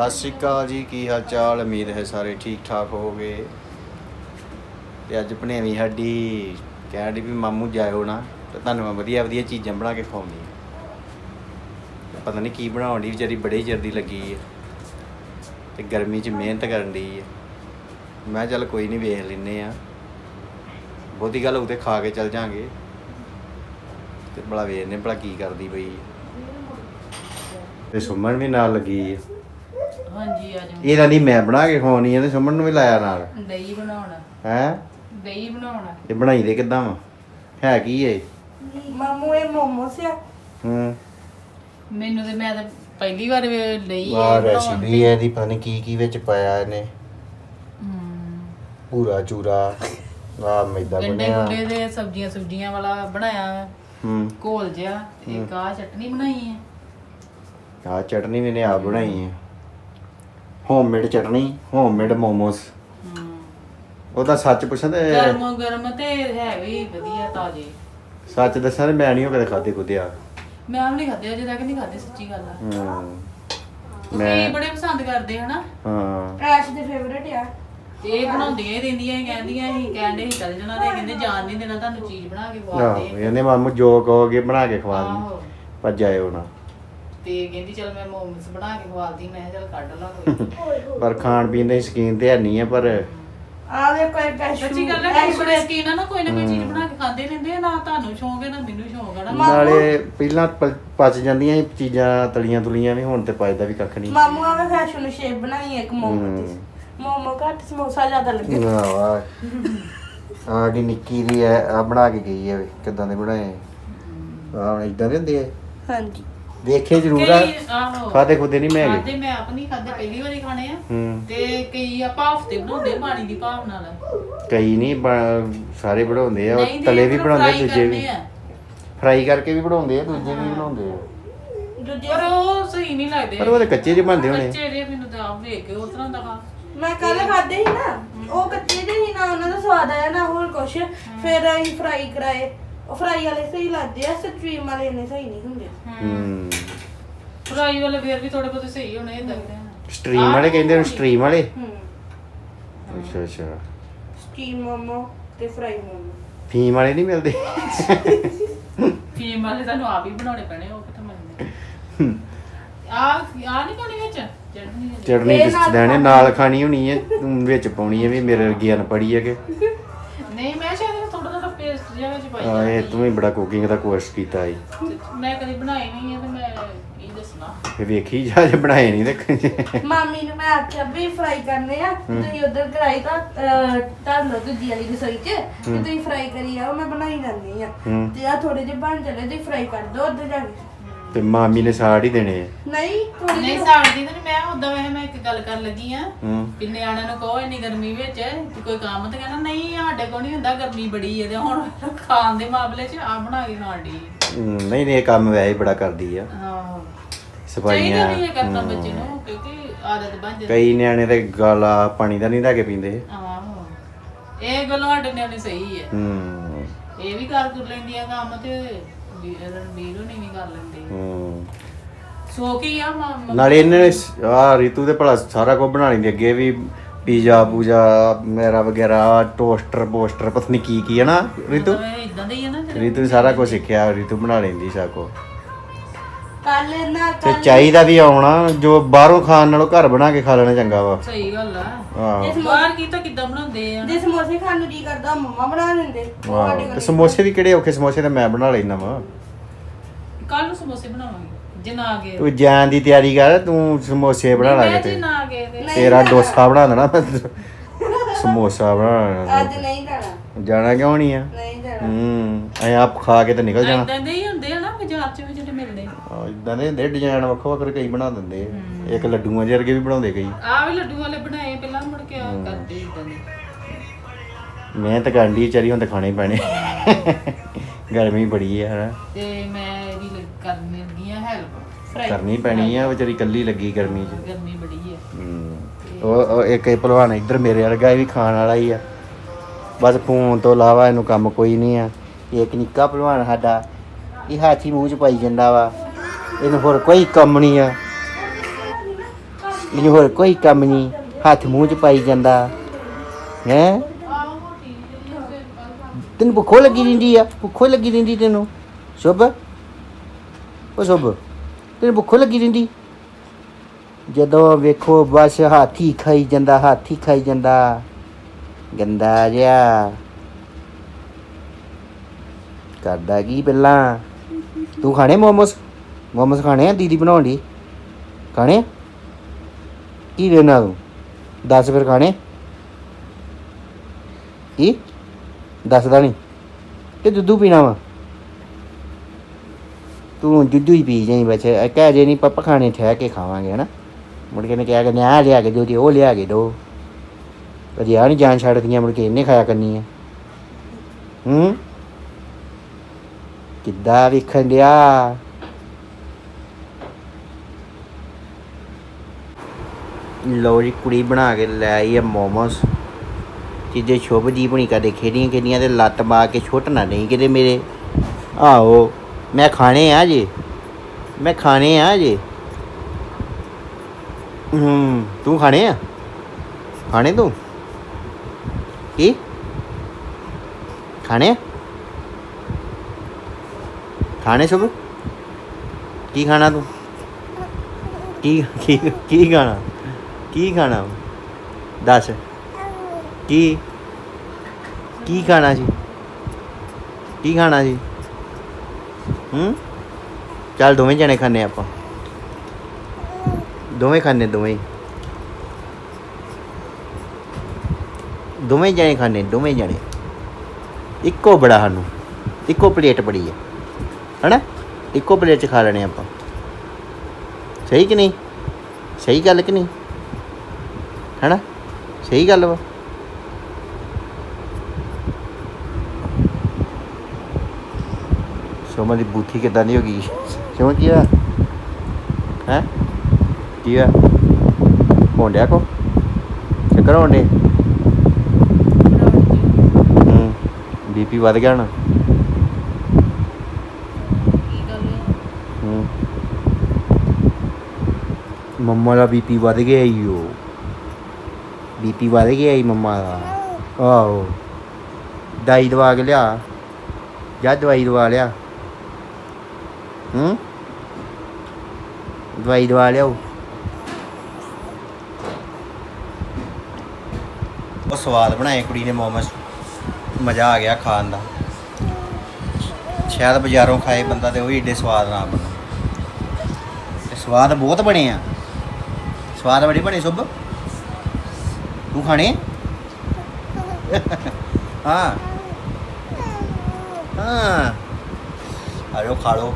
ਸਤਿ ਸ਼੍ਰੀ ਅਕਾਲ ਜੀ, ਕੀ ਹਾਲ ਚਾਲ ਉਮੀਦ ਹੈ ਸਾਰੇ ਠੀਕ ਠਾਕ ਹੋਵੋਗੇ। ਤੇ ਅੱਜ ਭਣੇਵੀਂ ਸਾਡੀ ਕਹਿੰਦੀ ਵੀ ਮਾਮੂ ਜਾਇਓ ਨਾ, ਤੇ ਤੁਹਾਨੂੰ ਮੈਂ ਵਧੀਆ ਵਧੀਆ ਚੀਜ਼ਾਂ ਬਣਾ ਕੇ ਖਵਾਉਣੀ ਆ ਪਤਾ ਨਹੀਂ ਕੀ ਬਣਾਉਣ ਦੀ ਵਿਚਾਰੀ ਬੜੀ ਜਲਦੀ ਲੱਗੀ ਹੈ ਤੇ ਗਰਮੀ 'ਚ ਮਿਹਨਤ ਕਰਨ ਦੀ ਹੈ ਮੈਂ ਚੱਲ ਕੋਈ ਨਹੀਂ ਵੇਖ ਲੈਨੇ ਆ ਬਹੁਤੀ ਗੱਲ ਉਤੇ ਖਾ ਕੇ ਚੱਲ ਜਾਾਂਗੇ ਤੇ ਬੜਾ ਵੇਖਨੇ ਭਲਾ ਕੀ ਕਰਦੀ ਪਈ ਹੈ ਤੇ ਸੁਮਨ ਵੀ ਨਾਲ ਲੱਗੀ ਹੈ ਹਾਂਜੀ ਆ ਜਾਓ। ਇਹਦਾ ਨਹੀਂ ਮੈਂ ਬਣਾ ਕੇ ਖਵਾਉਣੀ ਹੈ ਤੇ ਸੁਮਨ ਨੂੰ ਵੀ ਲਾਇਆ ਨਾਲ। ਦਹੀਂ ਬਣਾਉਣਾ। ਹੈ? ਦਹੀਂ ਬਣਾਉਣਾ। ਇਹ ਬਣਾਈ ਦੇ ਕਿੱਦਾਂ ਵਾ? ਹੈ ਕੀ ਏ ਮਾਮੂ ਇਹ ਮੋਮੋਸ ਆ। ਹੂੰ। ਮੈਨੂੰ ਤੇ ਮੈਂ ਤਾਂ ਪਹਿਲੀ ਵਾਰ ਵੇ- ਲਈ ਵਾਹ ਇਹ ਬਣਾਉਣ ਰੈਸਿਪੀ ਹੈ ਦੀ ਪਤਾ ਨਹੀਂ ਕੀ ਕੀ ਵਿੱਚ ਪਾਇਆ ਇਹਨੇ। ਪੂਰਾ ਚੂਰਾ ਆ ਮੈਦਾ ਗੰਡੇ ਬਣਿਆ। ਗੁੰਡੇ ਦੇ ਸਬਜ਼ੀਆਂ ਸੁਬਜ਼ੀਆਂ ਵਾਲਾ ਬਣਾਇਆ। ਹੂੰ। ਘੋਲ ਜਿਹਾ ਇੱਕ ਆ ਚਟਨੀ ਬਣਾਈ ਹੈ? ਆ ਚਟਨੀ ਵੀ ਨੇ ਆ ਬਣਾਈ ਹੈ। ਹੋਮਮੇਡ ਚਟਨੀ ਹੋਮਮੇਡ ਮੋਮੋਸ ਹਮ, ਉਹਦਾ ਸੱਚ ਪੁੱਛਾਂ ਤੇ ਗਰਮ ਗਰਮ ਤੇ ਹੈ ਵੀ ਵਧੀਆ ਤਾਜ਼ੇ। ਸੱਚ ਦੱਸਾਂ ਤੇ ਮੈਂ ਨਹੀਂ ਉਹ ਕਦੇ ਖਾਦੇ ਕੁਦਿਆ ਮੈਂ ਆਪ ਨਹੀਂ ਖਾਦੇ ਅਜੇ ਤੱਕ ਨਹੀਂ ਖਾਦੇ ਸੱਚੀ ਗੱਲ ਆ। ਹੂੰ। ਤੁਸੀਂ ਮੈਂ ਬੜੇ ਪਸੰਦ ਕਰਦੇ ਹਨਾ? ਹਾਂ। ਐਸ਼ ਦੇ ਫੇਵਰੇਟ ਆ। ਤੇ ਇਹ ਬਣਾਉਂਦੀਆਂ ਹੀ ਰਹਿੰਦੀਆਂ ਸੀ, ਕਹਿੰਦੀਆਂ ਸੀ ਕਹਿੰਦੇ ਸੀ ਚੱਲ ਜਾਣਾ ਤੇ ਕਹਿੰਦੇ ਜਾਣ ਨਹੀਂ ਦੇਣਾ ਤੁਹਾਨੂੰ ਚੀਜ਼ ਬਣਾ ਕੇ ਖਵਾ ਆਹੋ, ਦੇ। ਇਹਨੇ ਮਾਮੂ ਜੋ ਕਹੋਗੇ ਬਣਾ ਕੇ ਖਵਾ ਦੇ ਆਹੋ। ਪਰ ਜਾਇਓ ਨਾ। ਤੇ ਕਹਿੰਦੀ ਚਲ ਮੈਂ ਮੋਮਸ ਬਣਾ ਕੇ ਖਵਾਲਦੀ ਮੈਂ ਚੱਲ ਕੱਢ ਲਾ ਕੋਈ। ਪਰ ਖਾਣ ਪੀਣ ਦੇ ਸ਼ਕੀਨ ਤੇ ਹੈ ਨਹੀਂ ਹੈ ਪਰ ਆ ਵੇ ਕੋਈ ਕੈਸ਼ੂ ਸੱਚੀ ਗੱਲ ਹੈ ਕਿ ਬੜੇ ਸਕੀਨ ਆ ਨਾ ਕੋਈ ਨਾ ਕੋਈ ਚੀਜ਼ ਬਣਾ ਕੇ ਖਾਂਦੇ ਰਹਿੰਦੇ ਆ ਨਾ ਤੁਹਾਨੂੰ ਸ਼ੌਂਕ ਹੈ ਨਾ ਮੈਨੂੰ ਸ਼ੌਂਕ ਹੈ ਨਾ ਨਾਲੇ ਪਹਿਲਾਂ ਪ- ਪਚ ਜਾਂਦੀਆਂ ਸੀ ਚੀਜ਼ਾਂ ਤਲੀਆਂ ਤੁਲੀਆਂ ਵੀ ਹੁਣ ਤੇ ਪਚਦਾ ਵੀ ਕੱਖ ਨਹੀਂ। ਮਾਮੂ ਆ ਵੇ ਕੈਸ਼ੂ ਨੂੰ ਸ਼ੇਪ ਬਣਾਈ ਇੱਕ ਮੋਮੋ ਦੀ। ਮੋਮੋ ਘੱਟ ਸਮੋਸਾ ਜ਼ਿਆਦਾ ਲੱਗੇ। ਨਾ ਵਾਹ ਆ ਦੀ ਨਿੱਕੀ ਦੀ ਆ ਬਣਾ ਕੇ ਗਈ ਹੈ ਕਿਦਾਂ ਦੇ ਬਣਾਏ? ਆ ਇਦਾਂ ਦੇ ਹੁੰਦੇ ਆ। ਹਾਂਜੀ। ਦੇਖੇ ਜ਼ਰੂਰ ਆ। ਕਈ ਆਹੋ। ਖਾਦੇ ਖੁਦੇ ਨਹੀਂ ਮੈਂ ਹੈਗੇ ਖਾਦੇ ਮੈਂ ਆਪ ਨਹੀਂ ਖਾਦੇ ਪਹਿਲੀ ਵਾਰੀ ਖਾਣੇ ਆ। ਹੂੰ। ਤੇ ਕਈ ਆ ਭਾਫ ਤੇ ਬਣਾਉਂਦੇ ਪਾਣੀ ਦੀ ਭਾਫ ਨਾਲ। ਕਈ ਨਹੀਂ ਬ- ਸਾਰੇ ਬਣਾਉਂਦੇ ਆ ਉਹ ਤੇ ਤਲੇ ਵੀ ਬਣਾਉਂਦੇ fry ਦੂਜੇ ਵੀ। ਕਰਨੇ ਆ। ਫਰਾਈ ਕਰਕੇ ਵੀ ਬਣਾਉਂਦੇ ਆ ਦੂਜੇ ਵੀ ਬਣਾਉਂਦੇ ਆ। ਦੂਜੇ ਪਰ ਉਹ ਸਹੀ ਨਹੀਂ ਲੱਗਦੇ। ਪਰ ਉਹਦੇ ਕੱਚੇ ਜਿਹੇ ਬਣਦੇ ਹੋਣੇ। ਕੱਚੇ ਜਿਹੇ ਮੈਨੂੰ ਤਾਂ ਆਪ ਵੇਖ ਕੇ ਉਸ ਤਰ੍ਹਾਂ ਦਾ ਖਾ ਮੈਂ ਕੱਲ ਖਾਦੇ ਸੀ ਨਾ ਉਹ ਕੱਚੇ ਜਿਹੇ ਸੀ ਨਾ ਉਹਨਾਂ ਦਾ ਸਵਾਦ ਆਇਆ ਨਾ ਹੋਰ ਕੁਛ। ਫਿਰ ਅਸੀਂ ਫਰਾਈ ਕਰਾਏ। ਉਹ ਫਰਾਈ ਵਾਲੇ ਸਹੀ ਲੱਗਦੇ ਆ ਸਟ੍ਰੀਮ ਵਾਲੇ ਇੰਨੇ ਸਹੀ ਨਹੀਂ ਹੁੰਦੇ। ਹੂੰ। ਫਰਾਈ ਵਾਲੇ ਫੇਰ ਵੀ ਥੋੜੇ ਬਹੁਤੇ ਸਹੀ ਹੋਣੇ ਇਹ ਲੱਗਦੇ ਆ ਸਟ੍ਰੀਮ ਵਾਲੇ ਕਹਿੰਦੇ ਨੇ ਸਟ੍ਰੀਮ ਵਾਲੇ? ਹੂੰ। ਅੱਛਾ ਅੱਛਾ। ਸਟੀਮ ਮੋਮੋ ਤੇ ਫਰਾਈ ਮੋਮੋ। ਫੀਮ ਵਾਲੇ ਨਹੀਂ ਮਿਲਦੇ? ਫੀਮ ਵਾਲੇ ਤੁਹਾਨੂੰ ਆਪ ਹੀ ਬਣਾਉਣੇ ਪੈਣੇ ਉਹ ਕਿੱਥੇ ਮਿਲਦੇ ਆ ਆ ਨਹੀਂ ਪਾਣੀ ਵਿੱਚ? ਚਟਨੀ ਇਹ ਨਾਲ ਦੇਣੇ ਨਾਲ ਖਾਣੀ ਹੋਣੀ ਹੈ ਵਿੱਚ ਪਾਉਣੀ ਹੈ ਵੀ ਮੇਰੇ ਗਿਆਨ ਪੜੀ ਹੈ ਕਿ ਥੋੜਾ ਥੋੜਾ ਪੇਸਟ ਜਿਹਾ ਵਿੱਚ ਪਾਈ ਆ ਇਹ ਤੂੰ ਵੀ ਬੜਾ ਕੁਕਿੰਗ ਦਾ ਕੋਰਸ ਕੀਤਾ ਈ। ਤੇ ਮੈਂ ਕਦੀ ਬਣਾਈ ਨਹੀਂ ਹੈ ਤੇ ਮੈਂ ਕੀ ਦੱਸਣਾ ਫੇ ਵੇਖੀ ਜਾ ਜੇ ਬਣਾਏ ਨਹੀਂ ਤੇ ਮਾਮੀ ਨੂੰ ਮੈਂ ਆਖਿਆ ਵੀ ਫਰਾਈ ਕਰਨੇ ਆ ਤੁਸੀਂ ਉਧਰ ਕਰਾਈ ਤਾਂ ਧਰ ਲਓ ਦੂਜੀ ਵਾਲੀ ਰਸੋਈ 'ਚ ਤੇ ਤੁਸੀਂ ਫਰਾਈ ਕਰੀ ਆਓ ਮੈਂ ਬਣਾਈ ਜਾਂਦੀ ਆ ਹੂੰ। ਤੇ ਆ ਥੋੜੇ ਜਿਹੇ ਬਣ ਚਲੇ ਤੁਸੀਂ ਫਰਾਈ ਕਰ ਦਿਓ ਉਧਰ ਜਾ ਕੇ। ਤੇ ਮਾਮੀ ਨੇ ਸਾੜ ਹੀ ਦੇਣੇ ਆ। ਨਹੀਂ ਥੋੜੀ ਨਹੀਂ ਸਾੜਦੀ ਤਾਂ ਨਹੀਂ ਮੈਂ ਉਦਾਂ ਵੈਸੇ ਮੈਂ ਇੱਕ ਗੱਲ ਕਰਨ ਲੱਗੀ ਆ ਹੂੰ। ਕਿ ਨਿਆਣਿਆਂ ਨੂੰ ਕਹੋ ਇੰਨੀ ਗਰਮੀ ਵਿੱਚ ਕੋਈ ਕੰਮ ਤੇ ਕਹਿੰਦਾ ਨਹੀਂ ਸਾਡੇ ਕੋਲ ਨਹੀਂ ਹੁੰਦਾ ਗਰਮੀ ਬੜੀ ਹੈ ਤੇ ਹੁਣ ਖਾਣ ਦੇ ਮਾਮਲੇ 'ਚ ਆ ਬਣਾ ਕੇ ਖਾਣ ਦੀ ਹੂੰ, ਨਹੀਂ ਨਹੀਂ ਇਹ ਕੰਮ ਵੈਸੇ ਹੀ ਬੜਾ ਕਰਦੀ ਆ। ਆਹੋ। ਸਫਾਈਆਂ ਚਾਹੀਦਾ ਨਹੀਂ ਇਹ ਕਰਨਾ ਬੱਚੇ ਨੂੰ ਕਿਉਂਕਿ ਆਦਤ ਬਣ ਜਾਂਦੀ ਕਈ ਨਿਆਣੇ ਤੇ ਗਾਲਾ ਪਾਣੀ ਦਾ ਨਹੀਂ ਲੈ ਕੇ ਪੀਂਦੇ। ਆਹੋ। ਇਹ ਗੱਲੋਂ ਸਾਡੇ ਨਿਆਣੇ ਸਹੀ ਹੈ ਹੂੰ। ਇਹ ਵੀ ਕਰ ਕਰ ਲੈਂਦੀਆਂ ਕੰਮ ਤੇ। ਵੀ- ਰਣਬੀਰ ਹੋਣੀ ਵੀ ਕਰ ਲੈਂਦੇ ਹੂੰ। ਸੋ ਕੀ ਆ ਮ- ਨਾਲੇ ਇਹਨੇ ਆ ਰੀਤੂ ਦੇ ਭਲਾ ਸਾਰਾ ਕੁਝ ਬਣਾ ਲੈਂਦੀ ਅੱਗੇ ਵੀ ਪੀਜ਼ਾ ਪੂਜਾ ਮੇਰਾ ਵਗੈਰਾ ਟੋਸਟਰ ਪੋਸਟਰ ਪਤਾ ਨਹੀਂ ਕੀ ਕੀ ਹੈ ਨਾ ਰੀਤੂ? ਇਦਾਂ ਦੇ ਹੀ ਆ ਨਾ ਜਿਹੜੇ- ਰੀਤੂ ਨੇ ਸਾਰਾ ਕੁਝ ਸਿੱਖਿਆ ਰੀਤੂ ਬਣਾ ਲੈਂਦੀ ਸਾ ਕੋ ਕੱਲ ਨਾ ਤੇ ਚਾਹੀਦਾ ਵੀ ਆਉਣਾ ਜੋ ਬਾਹਰੋਂ ਖਾਣ ਨਾਲੋਂ ਘਰ ਬਣਾ ਕੇ ਖਾ ਲੈਣਾ ਚੰਗਾ ਵਾ। ਸਹੀ ਗੱਲ ਆ। ਆਹੋ ਬਾਹਰ ਕੀ ਤਾਂ ਕਿੱਦਾਂ ਬਣਾਉਂਦੇ ਆ? ਜੇ ਸਮੋਸੇ ਖਾਣ ਨੂੰ ਜੀ ਕਰਦਾ ਮੰਮਾ ਬਣਾ ਦਿੰਦੇ। ਉਹ ਸਾਡੇ ਆਹੋ ਕੋਲ ਤੇ ਸਮੋਸੇ ਵੀ ਕਿਹੜੇ ਔਖੇ ਸਮੋਸੇ ਤਾਂ ਮੈਂ ਬਣਾ ਲੈਣਾ ਵਾ। ਕੱਲ ਨੂੰ ਸਮੋਸੇ ਬਣਾਵਾਂਗੇ ਜੇ ਨਾ ਆ ਗਏ ਤੂੰ। ਜਾਣ ਦੀ ਤਿਆਰੀ ਕਰ ਤੂੰ ਸਮੋਸੇ ਬਣਾ ਲਾ ਮੈਂ ਕੇ ਜੇ ਤੇ। ਨਾ ਆ ਗਏ ਤੇ। ਤੇਰਾ ਡੋਸਾ ਬਣਾ ਦੇਣਾ ਮੈਂ ਸਮੋਸਾ ਬਣਾ ਅੱਜ ਨਹੀਂ ਜਾਣਾ। ਜਾਣਾ ਕਿਉਂ ਨਹੀਂ ਆ? ਨਹੀਂ ਜਾਣਾ। ਹੂੰ ਐ ਆਪ ਖਾ ਕੇ ਤੇ ਨਿਕਲ ਜਾਣਾ। ਇਦਾਂ ਦੇ ਹੀ ਇਦਾਂ ਦੇ ਹੁੰਦੇ ਡਿਜ਼ਾਈਨ ਵੱਖੋ ਵੱਖਰੇ ਕਈ ਬਣਾ ਦਿੰਦੇ ਆ। ਇੱਕ ਲੱਡੂਆਂ ਜਿਹੇ ਵਰਗੇ ਵੀ ਬਣਾਉਂਦੇ ਕਈ। ਆ ਵੀ ਲੱਡੂ ਵਾਲੇ ਬਣਾਏ ਪਹਿਲਾਂ ਮੁੜ ਕੇ ਆ ਕਰਦੇ ਇਦਾਂ ਦੇ। ਮਿਹਨਤ ਕਰਨ ਦੀ ਵਿਚਾਰੀ ਹੁਣ ਤਾਂ ਖਾਣੇ ਹੀ ਪੈਣੇ। ਗਰਮੀ ਬੜੀ ਹੈ ਹਨਾ। ਤੇ ਮੈਂ ਇਹਦੀ ਕਰਨ ਲੱਗੀ ਆ ਹੈਲਪ ਕਰਨੀ ਪੈਣੀ ਆ ਵਿਚਾਰੀ ਕੱਲੀ ਲੱਗੀ ਗਰਮੀ 'ਚ। ਗਰਮੀ ਬੜੀ ਹੈ। ਉਹ ਇੱਕ ਇਹ ਭਲਵਾਨ ਇੱਧਰ ਮੇਰੇ ਵਰਗਾ ਵੀ ਖਾਣ ਵਾਲਾ ਹੀ ਆ। ਬਸ ਫੋਨ ਤੋਂ ਇਲਾਵਾ ਇਹਨੂੰ ਕੰਮ ਕੋਈ ਨਹੀਂ ਆ। ਇਹ ਇੱਕ ਨਿੱਕਾ ਭਲਵਾਨ ਸਾਡਾ ਇਹ ਹਾਥੀ ਮੂੰਹ 'ਚ ਪਾਈ ਜਾਂਦਾ ਵਾ। ਇਹਨੂੰ ਹੋਰ ਕੋਈ ਕੰਮ ਨਹੀਂ ਆ। ਇਹਨੂੰ ਹੋਰ ਕੋਈ ਕੰਮ ਨਹੀਂ। ਹੱਥ ਮੂੰਹ 'ਚ ਪਾਈ ਜਾਂਦਾ। ਹੈ? ਤੈਨੂੰ ਭੁੱਖੋ ਲੱਗੀ ਰਹਿੰਦੀ ਆ। ਭੁੱਖੋ ਲੱਗੀ ਰਹਿੰਦੀ ਤੈਨੂੰ। ਸ਼ੁਭ? ਉਹ ਸ਼ੁਭ, ਤੈਨੂੰ ਭੁੱਖੋ ਲੱਗੀ ਰਹਿੰਦੀ? ਜਦੋਂ ਵੇਖੋ ਬਸ ਹਾਥੀ ਖਾਈ ਜਾਂਦਾ, ਹਾਥੀ ਖਾਈ ਜਾਂਦਾ। ਗੰਦਾ ਜਿਹਾ। ਕਰਦਾ ਕੀ ਪਹਿਲਾਂ? ਤੂੰ ਖਾਣੇ ਮੋਮੋਸ? ਮੋਮਸ ਖਾਣੇ ਆ? ਦੀਦੀ ਬਣਾਉਣ ਦੀ ਖਾਣੇ ਆ? ਕੀ ਦੇਣਾ ਤੂੰ? ਦੱਸ ਫਿਰ ਖਾਣੇ ਕੀ? ਦੱਸਦਾ ਨਹੀਂ। ਇਹ ਦੁੱਧੂ ਪੀਣਾ ਵਾ? ਤੂੰ ਦੁੱਧੂ ਹੀ ਪੀ ਜਾਈ ਬੱਚੇ ਇਹ ਕਹਿ ਜੇ ਨਹੀਂ, ਪਾਪਾ ਖਾਣੇ ਠਹਿ ਕੇ ਖਾਵਾਂਗੇ, ਹਨਾ? ਮੁੜ ਕੇ ਨੇ ਕਿਹਾ ਕਿ ਆ ਲਿਆ ਕੇ ਦਿਓ ਤੇ ਉਹ ਲਿਆ ਕੇ ਦਿਓ ਕਦੀ ਆ ਨਹੀਂ ਜਾਨ ਛੱਡਦੀਆਂ, ਮੁੜ ਕੇ ਇਹਨੇ ਖਾਇਆ ਕਰਨੀ ਹੈ ਹੂੰ? ਕਿੱਦਾਂ ਵੇਖਣ ਡਿਆ? ਲੋ ਜੀ, ਕੁੜੀ ਬਣਾ ਕੇ ਲੈ ਆਈ ਹੈ ਮੋਮੋਸ। ਚੀਜ਼ੇ ਸ਼ੁਭ ਜੀ ਬਣੀ ਕਦੇ ਖੇਡੀਆਂ ਖੇਡੀਆਂ ਤੇ ਲੱਤ ਮਾਰ ਕੇ ਛੁੱਟਣਾ ਨਹੀਂ ਕਿਤੇ ਮੇਰੇ। ਆਹੋ, ਮੈਂ ਖਾਣੇ ਆ ਜੀ। ਮੈਂ ਖਾਣੇ ਆ ਜੀ। ਹੂੰ, ਤੂੰ ਖਾਣੇ ਆ? ਖਾਣੇ ਤੂੰ? ਕੀ? ਖਾਣੇ? ਆ? ਖਾਣੇ ਸ਼ੁਭ? ਕੀ ਖਾਣਾ ਤੂੰ? ਕੀ ਕੀ ਕੀ ਖਾਣਾ? ਕੀ ਖਾਣਾ? ਦੱਸ। ਕੀ? ਕੀ ਖਾਣਾ ਜੀ? ਕੀ ਖਾਣਾ ਜੀ? ਹੂੰ? ਚੱਲ ਦੋਵੇਂ ਜਣੇ ਖਾਣੇ ਆਪਾਂ। ਦੋਵੇਂ ਖਾਣੇ ਦੋਵੇਂ। ਹੀ। ਦੋਵੇਂ ਜਣੇ ਖਾਣੇ ਦੋਵੇਂ ਜਣੇ। ਇੱਕੋ ਬੜਾ ਸਾਨੂੰ। ਇੱਕੋ ਪਲੇਟ ਬੜੀ ਹੈ। ਹਨਾ? ਇੱਕੋ ਪਲੇਟ ਚ ਖਾ ਲੈਣੇ ਆਪਾਂ। ਸਹੀ ਕਿ ਨਹੀਂ? ਸਹੀ ਗੱਲ ਕਿ ਨਹੀਂ? ਹੈਨਾ? ਸਹੀ ਗੱਲ ਵਾ। ਸੋਮਾ ਦੀ ਬੂਥੀ ਕਿਦਾਂ ਦੀ ਹੋ ਗਈ? ਕਿਉਂ ਕੀ ਆ ਹੈ? ਕੀ ਆ ਹੋਂਡਿਆ ਕੋ ਚੱਕਰ ਹੋਂਡੇ ਹੂੰ, ਬੀਪੀ ਵੱਧ ਗਿਆ ਨਾ ਮੰਮਾ ਦਾ ਬੀਪੀ ਵੱਧ ਗਿਆ ਈ ਬੀਪੀ ਵੱਧ ਗਿਆ ਈ ਮੰਮਾ ਦਾ। ਆਹੋ। ਦਵਾਈ ਦਵਾ ਕੇ ਲਿਆ। ਜਾ ਦਵਾਈ ਦਵਾ ਲਿਆ। ਹੂੰ? ਦਵਾਈ ਦਵਾ ਲਿਆਓ। ਉਹ ਸਵਾਦ ਬਣਾਏ ਕੁੜੀ ਨੇ ਮੋਮਸ। ਮਜ਼ਾ ਆ ਗਿਆ ਖਾਣ ਦਾ। ਸ਼ਾਇਦ ਬਾਜ਼ਾਰੋਂ ਖਾਏ ਬੰਦਾ ਤੇ ਉਹ ਵੀ ਏਡੇ ਸਵਾਦ ਨਾ ਬਣੇ। ਤੇ ਸਵਾਦ ਬਹੁਤ ਬਣੇ ਆ। ਸਵਾਦ ਬੜੇ ਬਣੇ, ਸੁਭ। ਤੂੰ ਖਾਣੇ ਹਾਂ ਹਾਂ ਆ ਲੋ